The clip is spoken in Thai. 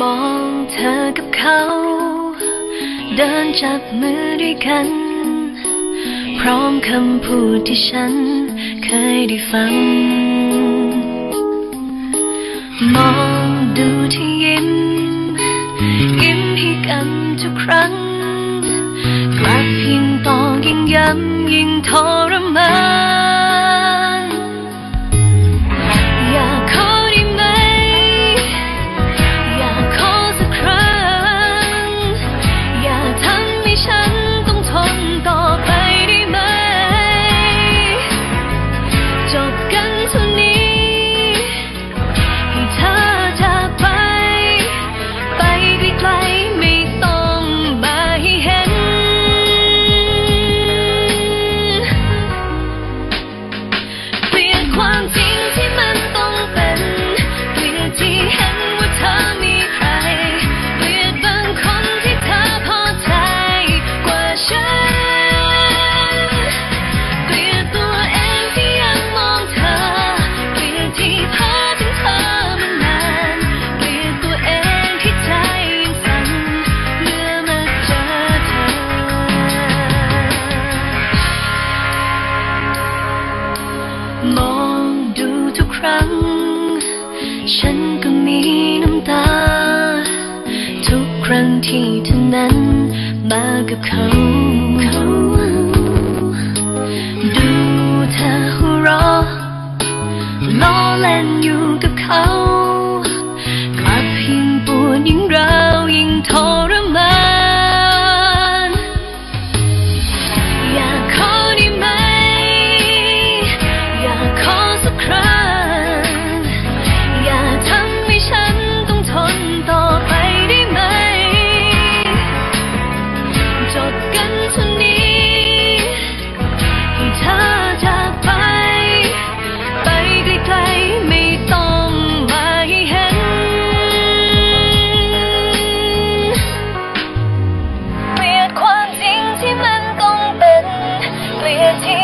มองเธอกับเขา เดินจับมือด้วยกัน พร้อมคำพูดที่ฉันเคยได้ฟัง มองดูที่ยิ้ม ยิ้มให้กันทุกครั้ง กลับยิ่งตองยิ่งย้ำยิ่งทรมาน ฉันก็มีน้ำตา ทุกครั้งที่เธอนั้นมากับเขาดูเธอหัวเราะล้อเล่นอยู่กับเขา energy.